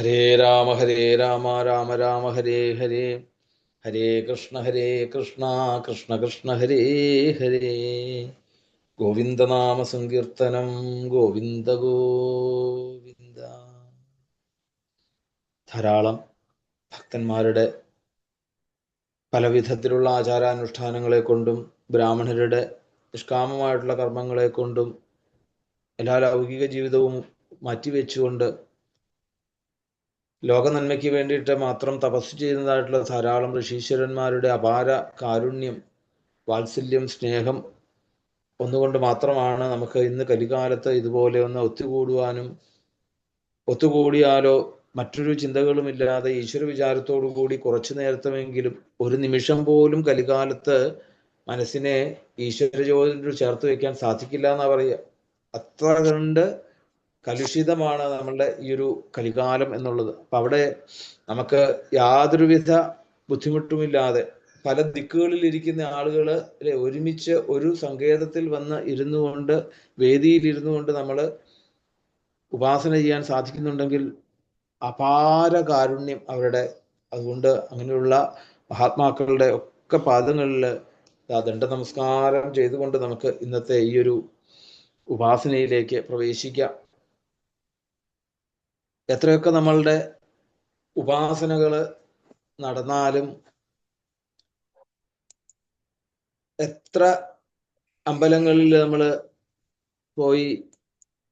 ഹരേ രാമ ഹരേ രാമ രാമ രാമ ഹരേ ഹരേ. ഹരേ കൃഷ്ണ ഹരേ കൃഷ്ണ കൃഷ്ണ കൃഷ്ണ ഹരേ ഹരേ. ഗോവിന്ദനാമ സങ്കീർത്തനം ഗോവിന്ദ ഗോവിന്ദ. ധാരാളം ഭക്തന്മാരുടെ പലവിധത്തിലുള്ള ആചാരാനുഷ്ഠാനങ്ങളെ കൊണ്ടും ബ്രാഹ്മണരുടെ നിഷ്കാമമായിട്ടുള്ള കർമ്മങ്ങളെ കൊണ്ടും എല്ലാ ലൗകിക ജീവിതവും മാറ്റിവെച്ചുകൊണ്ട് ലോക നന്മയ്ക്ക് വേണ്ടിയിട്ട് മാത്രം തപസ് ചെയ്യുന്നതായിട്ടുള്ള ധാരാളം ഋഷീശ്വരന്മാരുടെ അപാര കാരുണ്യം വാത്സല്യം സ്നേഹം ഒന്നുകൊണ്ട് മാത്രമാണ് നമുക്ക് ഇന്ന് കലികാലത്ത് ഇതുപോലെ ഒന്ന് ഒത്തുകൂടുവാനും ഒത്തുകൂടിയാലോ മറ്റൊരു ചിന്തകളുമില്ലാതെ ഈശ്വര വിചാരത്തോടു കൂടി കുറച്ചു നേരത്തുമെങ്കിലും ഒരു നിമിഷം പോലും കലികാലത്ത് മനസ്സിനെ ഈശ്വര ജ്യോതിയിൽ ചേർത്ത് വെക്കാൻ സാധിക്കില്ല എന്നാ പറയുക. അത്ര കണ്ട് കലുഷിതമാണ് നമ്മളുടെ ഈ ഒരു കലികാലം എന്നുള്ളത്. അപ്പൊ അവിടെ നമുക്ക് യാതൊരുവിധ ബുദ്ധിമുട്ടുമില്ലാതെ പല ദിക്കുകളിൽ ഇരിക്കുന്ന ആളുകൾ ഒരുമിച്ച് ഒരു സങ്കേതത്തിൽ വന്ന് ഇരുന്നു കൊണ്ട് വേദിയിൽ ഇരുന്നു കൊണ്ട് നമ്മൾ ഉപാസന ചെയ്യാൻ സാധിക്കുന്നുണ്ടെങ്കിൽ അപാര കാരുണ്യം അവരുടെ അതുകൊണ്ട് അങ്ങനെയുള്ള മഹാത്മാക്കളുടെ ഒക്കെ പാദങ്ങളിൽ ദണ്ഡ നമസ്കാരം ചെയ്തുകൊണ്ട് നമുക്ക് ഇന്നത്തെ ഈ ഒരു ഉപാസനയിലേക്ക് പ്രവേശിക്കാം. എത്രയൊക്കെ നമ്മളുടെ ഉപാസനകൾ നടന്നാലും എത്ര അമ്പലങ്ങളിൽ നമ്മൾ പോയി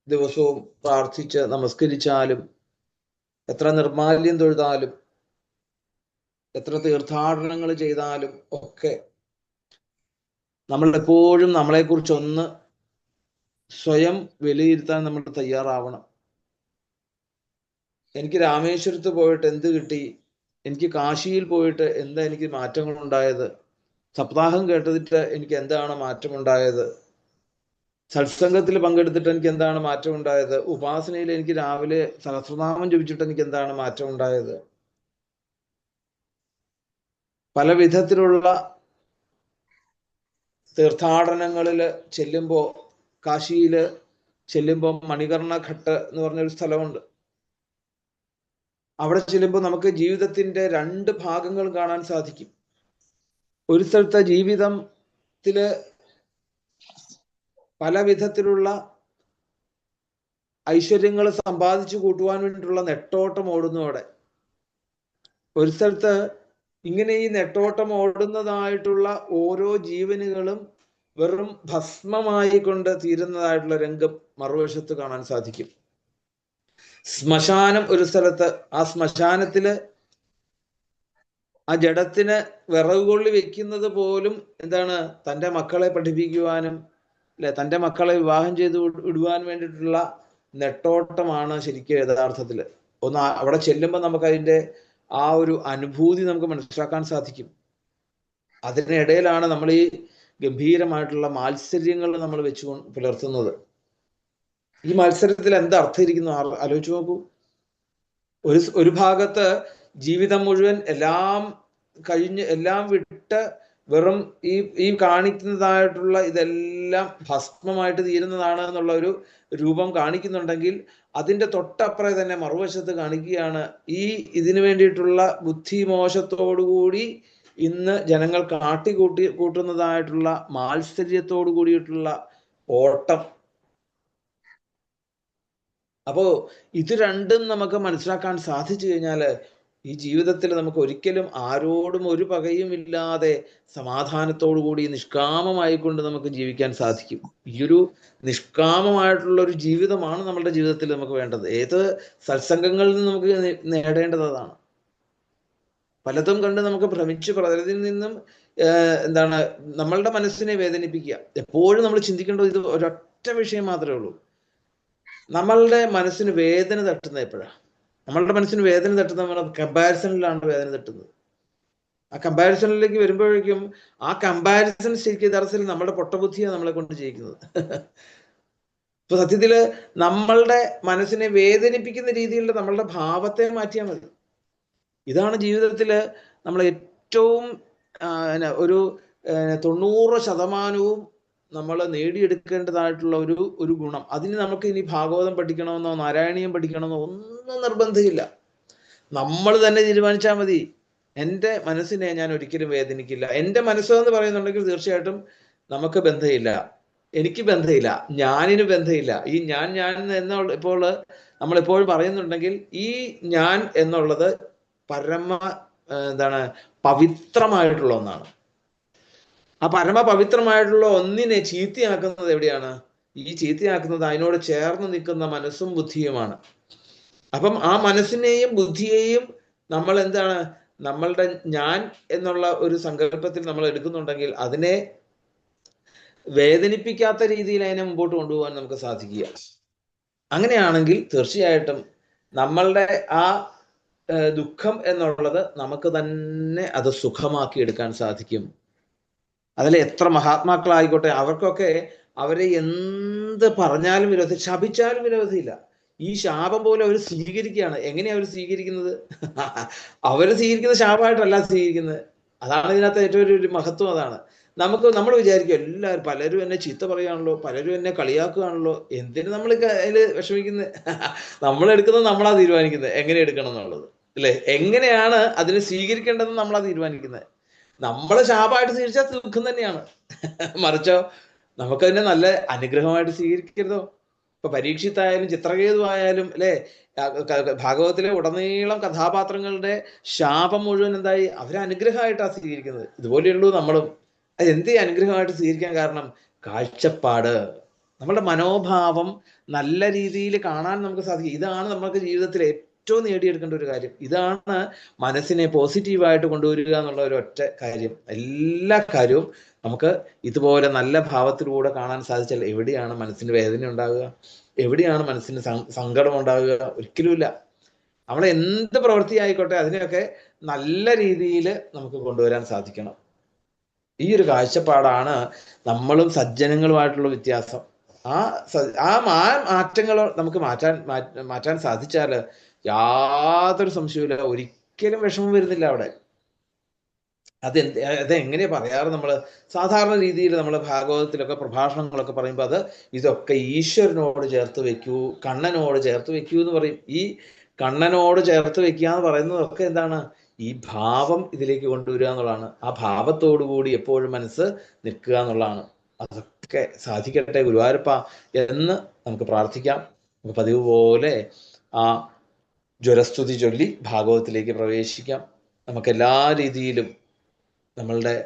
ദിവസവും പ്രാർത്ഥിച്ച് നമസ്കരിച്ചാലും എത്ര നിർമാല്യം തൊഴുതാലും എത്ര തീർത്ഥാടനങ്ങൾ ചെയ്താലും ഒക്കെ നമ്മൾ എപ്പോഴും നമ്മളെക്കുറിച്ച് ഒന്ന് സ്വയം വിലയിരുത്താൻ നമ്മൾ തയ്യാറാവണം. എനിക്ക് രാമേശ്വരത്ത് പോയിട്ട് എന്ത് കിട്ടി? എനിക്ക് കാശിയിൽ പോയിട്ട് എന്താ എനിക്ക് മാറ്റങ്ങൾ ഉണ്ടായത് സപ്താഹം കേട്ടതിട്ട് എനിക്ക് എന്താണ് മാറ്റമുണ്ടായത്? സത്സംഗത്തിൽ പങ്കെടുത്തിട്ട് എനിക്ക് എന്താണ് മാറ്റം ഉണ്ടായത് ഉപാസനയിൽ എനിക്ക് രാവിലെ സഹസ്രനാമം ജപിച്ചിട്ട് എനിക്ക് എന്താണ് മാറ്റം ഉണ്ടായത് പല വിധത്തിലുള്ള തീർത്ഥാടനങ്ങളിൽ ചെല്ലുമ്പോൾ കാശിയിൽ ചെല്ലുമ്പോൾ മണികർണഘട്ട് എന്ന് പറഞ്ഞൊരു സ്ഥലമുണ്ട്. അവിടെ ചെല്ലുമ്പോൾ നമുക്ക് ജീവിതത്തിന്റെ രണ്ട് ഭാഗങ്ങൾ കാണാൻ സാധിക്കും. ഒരു സ്ഥലത്തെ ജീവിതത്തിൽ പല വിധത്തിലുള്ള ഐശ്വര്യങ്ങൾ സമ്പാദിച്ചു കൂട്ടുവാൻ വേണ്ടിയിട്ടുള്ള നെട്ടോട്ടം ഓടുന്നു അവിടെ. ഒരു സ്ഥലത്ത് ഇങ്ങനെ ഈ നെട്ടോട്ടം ഓടുന്നതായിട്ടുള്ള ഓരോ ജീവനുകളും വെറും ഭസ്മമായി കൊണ്ട് തീരുന്നതായിട്ടുള്ള രംഗം മറുവശത്ത് കാണാൻ സാധിക്കും. ശ്മശാനം ഒരു സ്ഥലത്ത് ആ ശ്മശാനത്തിൽ ആ ജഡത്തിന് വിറക് കൊള്ളി വെക്കുന്നത് പോലും എന്താണ് തന്റെ മക്കളെ പഠിപ്പിക്കുവാനും അല്ലെ തന്റെ മക്കളെ വിവാഹം ചെയ്ത് വിടുവാൻ വേണ്ടിയിട്ടുള്ള നെട്ടോട്ടമാണ് ശരിക്കും യഥാർത്ഥത്തിൽ ഒന്ന് അവിടെ ചെല്ലുമ്പോൾ നമുക്ക് അതിന്റെ ആ ഒരു അനുഭൂതി നമുക്ക് മനസ്സിലാക്കാൻ സാധിക്കും. അതിനിടയിലാണ് നമ്മൾ ഈ ഗംഭീരമായിട്ടുള്ള മാത്സര്യങ്ങൾ നമ്മൾ വെച്ചു പുലർത്തുന്നത്. ഈ മത്സരത്തിൽ എന്താ അർത്ഥം ഇരിക്കുന്നു ആലോചിച്ച് നോക്കൂ. ഒരു ഒരു ഭാഗത്ത് ജീവിതം മുഴുവൻ എല്ലാം കഴിഞ്ഞ് എല്ലാം വിട്ട് വെറും ഈ ഈ കാണിക്കുന്നതായിട്ടുള്ള ഇതെല്ലാം ഭസ്മമായിട്ട് തീരുന്നതാണ് എന്നുള്ള ഒരു രൂപം കാണിക്കുന്നുണ്ടെങ്കിൽ അതിന്റെ തൊട്ടപ്പുറം തന്നെ മറുവശത്ത് കാണിക്കുകയാണ് ഈ ഇതിനു വേണ്ടിയിട്ടുള്ള ബുദ്ധിമോശത്തോടുകൂടി ഇന്ന് ജനങ്ങൾ കാട്ടിക്കൂട്ടി കൂട്ടുന്നതായിട്ടുള്ള മാത്സര്യത്തോടു കൂടിയിട്ടുള്ള ഓട്ടം. അപ്പോ ഇത് രണ്ടും നമുക്ക് മനസ്സിലാക്കാൻ സാധിച്ചു കഴിഞ്ഞാൽ ഈ ജീവിതത്തിൽ നമുക്ക് ഒരിക്കലും ആരോടും ഒരു പകയും ഇല്ലാതെ സമാധാനത്തോടു കൂടി നിഷ്കാമമായിക്കൊണ്ട് നമുക്ക് ജീവിക്കാൻ സാധിക്കും. ഈ ഒരു നിഷ്കാമമായിട്ടുള്ള ഒരു ജീവിതമാണ് നമ്മുടെ ജീവിതത്തിൽ നമുക്ക് വേണ്ടത്. ഏത് സത്സംഗങ്ങളിൽ നിന്ന് നമുക്ക് നേടേണ്ടത് അതാണ്. പലതും കണ്ട് നമുക്ക് ഭ്രമിച്ച് പലതിൽ നിന്നും എന്താണ് നമ്മളുടെ മനസ്സിനെ വേദനിപ്പിക്കുക. എപ്പോഴും നമ്മൾ ചിന്തിക്കേണ്ടത് ഇത് ഒരൊറ്റ വിഷയം മാത്രമേ ഉള്ളൂ. നമ്മളുടെ മനസ്സിന് വേദന തട്ടുന്നത് എപ്പോഴാണ് നമ്മളുടെ മനസ്സിന് വേദന തട്ടുന്നത് നമ്മൾ കമ്പാരിസണിലാണ് വേദന തട്ടുന്നത്. ആ കമ്പാരിസണിലേക്ക് വരുമ്പോഴേക്കും ആ കമ്പാരിസൺ ശരിക്കും യഥാർത്ഥത്തിൽ നമ്മുടെ പൊട്ടബുദ്ധിയാണ് നമ്മളെ കൊണ്ട് ചെയ്യിക്കുന്നത്. ഇപ്പൊ സത്യത്തിൽ നമ്മളുടെ മനസ്സിനെ വേദനിപ്പിക്കുന്ന രീതിയിലുള്ള നമ്മളുടെ ഭാവത്തെ മാറ്റിയാൽ മതി. ഇതാണ് ജീവിതത്തിൽ നമ്മൾ ഏറ്റവും ഒരു തൊണ്ണൂറ് ശതമാനവും നമ്മൾ നേടിയെടുക്കേണ്ടതായിട്ടുള്ള ഒരു ഒരു ഗുണം. അതിന് നമുക്ക് ഇനി ഭാഗവതം പഠിക്കണമെന്നോ നാരായണീയം പഠിക്കണമെന്നോ ഒന്നും നിർബന്ധമില്ല. നമ്മൾ തന്നെ തീരുമാനിച്ചാൽ മതി. എന്റെ മനസ്സിനെ ഞാൻ ഒരിക്കലും വേദനിക്കില്ല. എന്റെ മനസ്സെന്ന് പറയുന്നുണ്ടെങ്കിൽ തീർച്ചയായിട്ടും നമുക്ക് ബന്ധമില്ല. എനിക്ക് ബന്ധമില്ല. ഞാനിന് ബന്ധമില്ല. ഈ ഞാൻ ഞാൻ എന്ന ഇപ്പോൾ നമ്മൾ എപ്പോഴും പറയുന്നുണ്ടെങ്കിൽ ഈ ഞാൻ എന്നുള്ളത് പരമ എന്താണ് പവിത്രമായിട്ടുള്ള ഒന്നാണ്. ആ പരമപവിത്രമായിട്ടുള്ള ഒന്നിനെ ചീത്തയാക്കുന്നത് എവിടെയാണ്? ഈ ചീത്തയാക്കുന്നത് അതിനോട് ചേർന്ന് നിൽക്കുന്ന മനസ്സും ബുദ്ധിയുമാണ്. അപ്പം ആ മനസ്സിനെയും ബുദ്ധിയെയും നമ്മൾ എന്താണ്? നമ്മളുടെ ഞാൻ എന്നുള്ള ഒരു സങ്കല്പത്തിൽ നമ്മൾ എടുക്കുന്നുണ്ടെങ്കിൽ അതിനെ വേദനിപ്പിക്കാത്ത രീതിയിൽ അതിനെ മുമ്പോട്ട് കൊണ്ടുപോകാൻ നമുക്ക് സാധിക്കുക. അങ്ങനെയാണെങ്കിൽ തീർച്ചയായിട്ടും നമ്മളുടെ ആ ദുഃഖം എന്നുള്ളത് നമുക്ക് തന്നെ അത് സുഖമാക്കി എടുക്കാൻ സാധിക്കും. അതിൽ എത്ര മഹാത്മാക്കളായിക്കോട്ടെ അവർക്കൊക്കെ അവരെ എന്ത് പറഞ്ഞാലും വിരോധി ശപിച്ചാലും വിരോധിയില്ല. ഈ ശാപം പോലെ അവർ സ്വീകരിക്കുകയാണ്. എങ്ങനെയാണ് അവർ സ്വീകരിക്കുന്നത്? അവർ സ്വീകരിക്കുന്ന ശാപമായിട്ടല്ല സ്വീകരിക്കുന്നത്. അതാണ് ഇതിനകത്ത് ഏറ്റവും ഒരു- മഹത്വം അതാണ്. നമുക്ക് നമ്മൾ വിചാരിക്കും എല്ലാവരും പലരും എന്നെ ചീത്ത പറയാണല്ലോ പലരും എന്നെ കളിയാക്കുകയാണല്ലോ എന്തിനു നമ്മൾ അതിൽ വിഷമിക്കുന്നത് നമ്മൾ എടുക്കുന്നത് നമ്മളാ തീരുമാനിക്കുന്നത് എങ്ങനെ എടുക്കണം എന്നുള്ളത്. അല്ലെ? എങ്ങനെയാണ് അതിനെ സ്വീകരിക്കേണ്ടതെന്ന് നമ്മളാ തീരുമാനിക്കുന്നത് നമ്മളെ ശാപമായിട്ട് സ്വീകരിച്ചാൽ ദുഃഖം തന്നെയാണ്. മറിച്ചോ നമുക്കതിനെ നല്ല അനുഗ്രഹമായിട്ട് സ്വീകരിക്കരുതോ? ഇപ്പൊ പരീക്ഷിത്തായാലും ചിത്രകേതു ആയാലും അല്ലെ ഭാഗവത്തിലെ ഉടനീളം കഥാപാത്രങ്ങളുടെ ശാപം മുഴുവൻ എന്തായി? അവരെ അനുഗ്രഹമായിട്ടാണ് സ്വീകരിക്കുന്നത്. ഇതുപോലെയുള്ളൂ നമ്മളും. അത് അനുഗ്രഹമായിട്ട് സ്വീകരിക്കാൻ കാരണം? കാഴ്ചപ്പാട്. നമ്മുടെ മനോഭാവം നല്ല രീതിയിൽ കാണാൻ നമുക്ക് സാധിക്കും. ഇതാണ് നമ്മൾക്ക് ജീവിതത്തിൽ ഏറ്റവും നേടിയെടുക്കേണ്ട ഒരു കാര്യം. ഇതാണ് മനസ്സിനെ പോസിറ്റീവായിട്ട് കൊണ്ടുവരിക എന്നുള്ള ഒരു ഒറ്റ കാര്യം. എല്ലാ കാര്യവും നമുക്ക് ഇതുപോലെ നല്ല ഭാവത്തിലൂടെ കാണാൻ സാധിച്ചാൽ എവിടെയാണ് മനസ്സിന് വേദന ഉണ്ടാകുക? എവിടെയാണ് മനസ്സിന് സങ്കടം ഉണ്ടാകുക? ഒരിക്കലുമില്ല നമ്മൾ എന്ത് പ്രവൃത്തി ആയിക്കോട്ടെ അതിനെയൊക്കെ നല്ല രീതിയിൽ നമുക്ക് കൊണ്ടുവരാൻ സാധിക്കണം. ഈ ഒരു കാഴ്ചപ്പാടാണ് നമ്മളും സജ്ജനങ്ങളുമായിട്ടുള്ള വ്യത്യാസം. ആ ആ മാറ്റങ്ങൾ നമുക്ക് മാറ്റാൻ മാറ്റ- മാറ്റാൻ സാധിച്ചാൽ യാതൊരു സംശയവുമില്ല. ഒരിക്കലും വിഷമം വരുന്നില്ല അവിടെ. അതെന്ത് അതെങ്ങനെയാ പറയാറ് നമ്മൾ സാധാരണ രീതിയിൽ നമ്മൾ ഭാഗവതത്തിലൊക്കെ പ്രഭാഷണങ്ങളൊക്കെ പറയുമ്പോൾ അത് ഇതൊക്കെ ഈശ്വരനോട് ചേർത്ത് വെക്കൂ കണ്ണനോട് ചേർത്ത് വെക്കൂ എന്ന് പറയും. ഈ കണ്ണനോട് ചേർത്ത് വെക്കുക എന്ന് പറയുന്നതൊക്കെ എന്താണ്? ഈ ഭാവം ഇതിലേക്ക് കൊണ്ടുവരിക എന്നുള്ളതാണ്. ആ ഭാവത്തോടു കൂടി എപ്പോഴും മനസ്സ് നിൽക്കുക എന്നുള്ളതാണ്. അതൊക്കെ സാധിക്കട്ടെ ഗുരുവായൂരപ്പ എന്ന് നമുക്ക് പ്രാർത്ഥിക്കാം. നമുക്ക് പതിവ് പോലെ ആ ജ്വരസ്തുതി ചൊല്ലി ഭാഗവതത്തിലേക്ക് പ്രവേശിക്കാം. നമുക്ക് എല്ലാ രീതിയിലും നമ്മളുടെ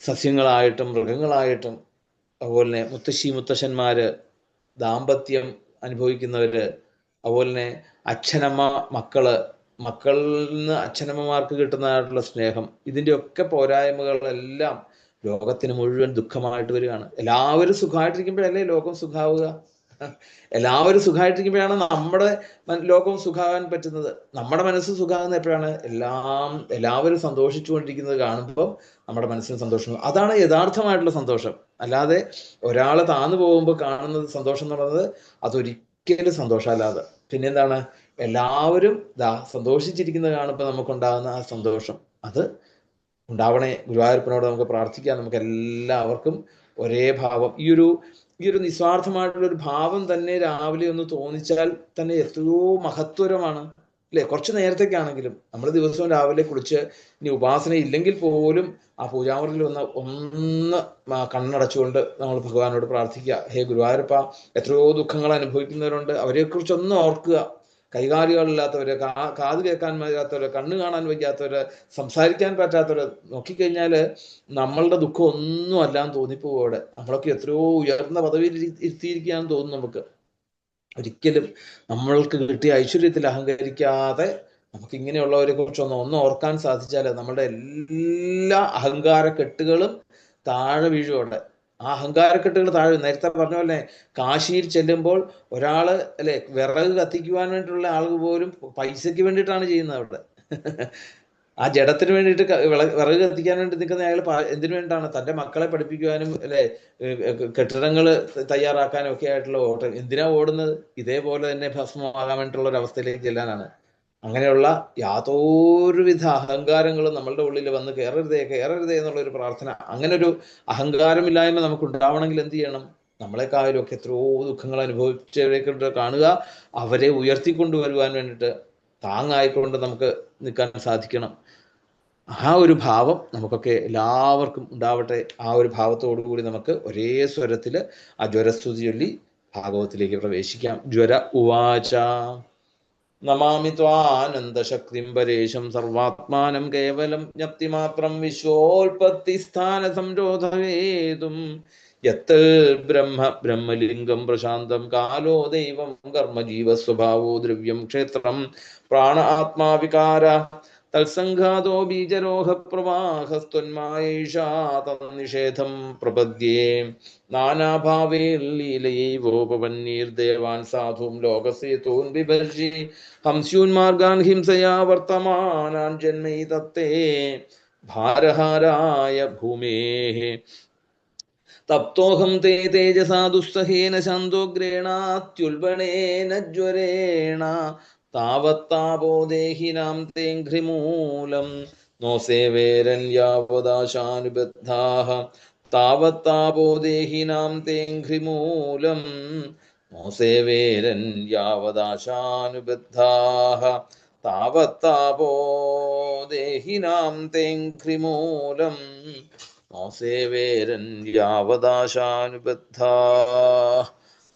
സസ്യങ്ങളായിട്ടും മൃഗങ്ങളായിട്ടും അതുപോലെ തന്നെ മുത്തശ്ശി മുത്തശ്ശന്മാര് ദാമ്പത്യം അനുഭവിക്കുന്നവര് അതുപോലെ തന്നെ അച്ഛനമ്മ മക്കൾ മക്കളിൽ നിന്ന് അച്ഛനമ്മമാർക്ക് കിട്ടുന്നതായിട്ടുള്ള സ്നേഹം ഇതിന്റെയൊക്കെ പോരായ്മകളെല്ലാം ലോകത്തിന് മുഴുവൻ ദുഃഖമായിട്ട് വരികയാണ്. എല്ലാവരും സുഖമായിട്ടിരിക്കുമ്പോഴല്ലേ ലോകം സുഖാവുക? എല്ലാവരും സുഖമായിട്ടിരിക്കുമ്പോഴാണ് നമ്മുടെ ലോകം സുഖാവാൻ പറ്റുന്നത്. നമ്മുടെ മനസ്സ് സുഖാകുന്ന എപ്പോഴാണ്? എല്ലാം എല്ലാവരും സന്തോഷിച്ചുകൊണ്ടിരിക്കുന്നത് കാണുമ്പോൾ നമ്മുടെ മനസ്സിന് സന്തോഷം. അതാണ് യഥാർത്ഥമായിട്ടുള്ള സന്തോഷം. അല്ലാതെ ഒരാൾ താന്നു പോകുമ്പോൾ കാണുന്നത് സന്തോഷം എന്ന് പറയുന്നത് അതൊരിക്കലും സന്തോഷമല്ലാതെ. പിന്നെന്താണ്? എല്ലാവരും ദാ സന്തോഷിച്ചിരിക്കുന്നത് കാണുമ്പോൾ നമുക്കുണ്ടാകുന്ന ആ സന്തോഷം. അത് ഉണ്ടാവണേ. ഗുരുവായൂരപ്പനോട് നമുക്ക് പ്രാർത്ഥിക്കാം. നമുക്ക് എല്ലാവർക്കും ഒരേ ഭാവം. ഈ ഒരു ഈ ഒരു നിസ്വാർത്ഥമായിട്ടുള്ള ഒരു ഭാവം തന്നെ രാവിലെ ഒന്ന് തോന്നിച്ചാൽ തന്നെ എത്രയോ മഹത്വരമാണ്. അല്ലെ? കുറച്ച് നേരത്തേക്കാണെങ്കിലും നമ്മൾ ദിവസവും രാവിലെ കുളിച്ച് ഇനി ഉപാസന ഇല്ലെങ്കിൽ പോലും ആ പൂജാമുറിയിൽ വന്ന ഒന്ന് കണ്ണടച്ചുകൊണ്ട് നമ്മൾ ഭഗവാനോട് പ്രാർത്ഥിക്കുക. ഹേ ഗുരുവായൂരപ്പ എത്രയോ ദുഃഖങ്ങൾ അനുഭവിക്കുന്നവരുണ്ട്. അവരെ കുറിച്ചൊന്ന് ഓർക്കുക. കൈകാലുകളില്ലാത്തവര് കാ കാത് കേൾക്കാൻ വയ്യാത്തവര് കണ്ണ് കാണാൻ വയ്യാത്തവര് സംസാരിക്കാൻ പറ്റാത്തവര് നോക്കിക്കഴിഞ്ഞാൽ നമ്മളുടെ ദുഃഖം ഒന്നും അല്ലാന്ന് തോന്നിപ്പോവും അവിടെ നമ്മളൊക്കെ എത്രയോ ഉയർന്ന പദവിയിൽ ഇരി- ഇരുത്തിയിരിക്കുകയാണെന്ന് തോന്നുന്നു നമുക്ക്. ഒരിക്കലും നമ്മൾക്ക് കിട്ടിയ ഐശ്വര്യത്തിൽ അഹങ്കരിക്കാതെ നമുക്ക് ഇങ്ങനെയുള്ളവരെ കുറിച്ചൊന്ന് ഒന്ന് ഓർക്കാൻ സാധിച്ചാൽ നമ്മുടെ എല്ലാ അഹങ്കാര കെട്ടുകളും താഴെ വീഴും ആ അഹങ്കാരക്കെട്ടുകൾ താഴെ നേരത്തെ പറഞ്ഞ പോലെ കാശിയിൽ ചെല്ലുമ്പോൾ ഒരാൾ അല്ലെ വിറക് കത്തിക്കുവാൻ വേണ്ടിയിട്ടുള്ള ആൾക്ക് പോലും പൈസയ്ക്ക് വേണ്ടിയിട്ടാണ് ചെയ്യുന്നത് അവിടെ. ആ ജഡത്തിന് വേണ്ടിയിട്ട് വിറക് കത്തിക്കാൻ വേണ്ടി നിൽക്കുന്ന അയാൾ എന്തിനു വേണ്ടിയിട്ടാണ്? തന്റെ മക്കളെ പഠിപ്പിക്കുവാനും അല്ലെ കെട്ടിടങ്ങൾ തയ്യാറാക്കാനും ഒക്കെ ആയിട്ടുള്ള ഓട്ടം. എന്തിനാ ഓടുന്നത്? ഇതേപോലെ തന്നെ ഭസ്മമാകാൻ വേണ്ടിയിട്ടുള്ള ഒരു അവസ്ഥയിലേക്ക് ചെല്ലാനാണ്. അങ്ങനെയുള്ള യാതൊരുവിധ അഹങ്കാരങ്ങളും നമ്മളുടെ ഉള്ളിൽ വന്ന് കയറരുതേ കയറരുതേ എന്നുള്ള ഒരു പ്രാർത്ഥന. അങ്ങനെ ഒരു അഹങ്കാരമില്ലായ്മ നമുക്ക് ഉണ്ടാവണമെങ്കിൽ എന്ത് ചെയ്യണം? നമ്മളെക്കാളും ഒക്കെ എത്രയോ ദുഃഖങ്ങൾ അനുഭവിച്ചവരെക്കൊണ്ട് കാണുക അവരെ ഉയർത്തിക്കൊണ്ടുവരുവാൻ വേണ്ടിയിട്ട് താങ്ങായിക്കൊണ്ട് നമുക്ക് നിൽക്കാൻ സാധിക്കണം. ആ ഒരു ഭാവം നമുക്കൊക്കെ എല്ലാവർക്കും ഉണ്ടാവട്ടെ. ആ ഒരു ഭാവത്തോടു കൂടി നമുക്ക് ഒരേ സ്വരത്തിൽ ആ ജ്വരസ്തുതി ചൊല്ലി ഭാഗവത്തിലേക്ക് പ്രവേശിക്കാം. ജ്വര ഉവാച. നമാമി ത്വാനന്ദശക്തിം പരേശം സർവാത്മാനം കേവലം ജ്ഞപ്തിമാത്രം വിശ്വോൽപത്തി സ്ഥാന സംരോധവേതും യത്ത് ബ്രഹ്മ ബ്രഹ്മലിംഗം പ്രശാന്തം കാലോ ദൈവം കർമ്മ ജീവസ്വഭാവോ ദ്രവ്യം ക്ഷേത്രം പ്രാണ ആത്മാവികാര തത്സംഘാതോ ബീജരോഹ പ്രവാഹസ്ത്വന്മായേഷാ തന്നിഷേധം പ്രപദ്യേ. നാനാഭാവേർ ലീലയൈവോപവന്നീർദേവാൻ സാധും ലോകസേതൂൻ വിഭർഷി ഹംസ്യൂന്മാർഗാൻ ഹിംസയാ വർത്തമാനാൻ ജന്മൈ തത്തേ. ഭാരഹാരായ ഭൂമേः. തപ്തോഹം തേ തേജസാ ദുസ്സഹേന ശാന്തോഗ്രേണാത്യുൽബണേന ജ്വരേണ. താവത്താപോ ദേഹിനാം തേഘ്രിമൂലം. നോ സേവേരൻ യാവദാശാനുബദ്ധാഃ താവത്താപോ ദേഹിനാം തേഘ്രിമൂലം. നോ സേവേരൻ യാവദാശാനുബദ്ധാഃ താവത്താപോ തേഘ്രിമൂലം.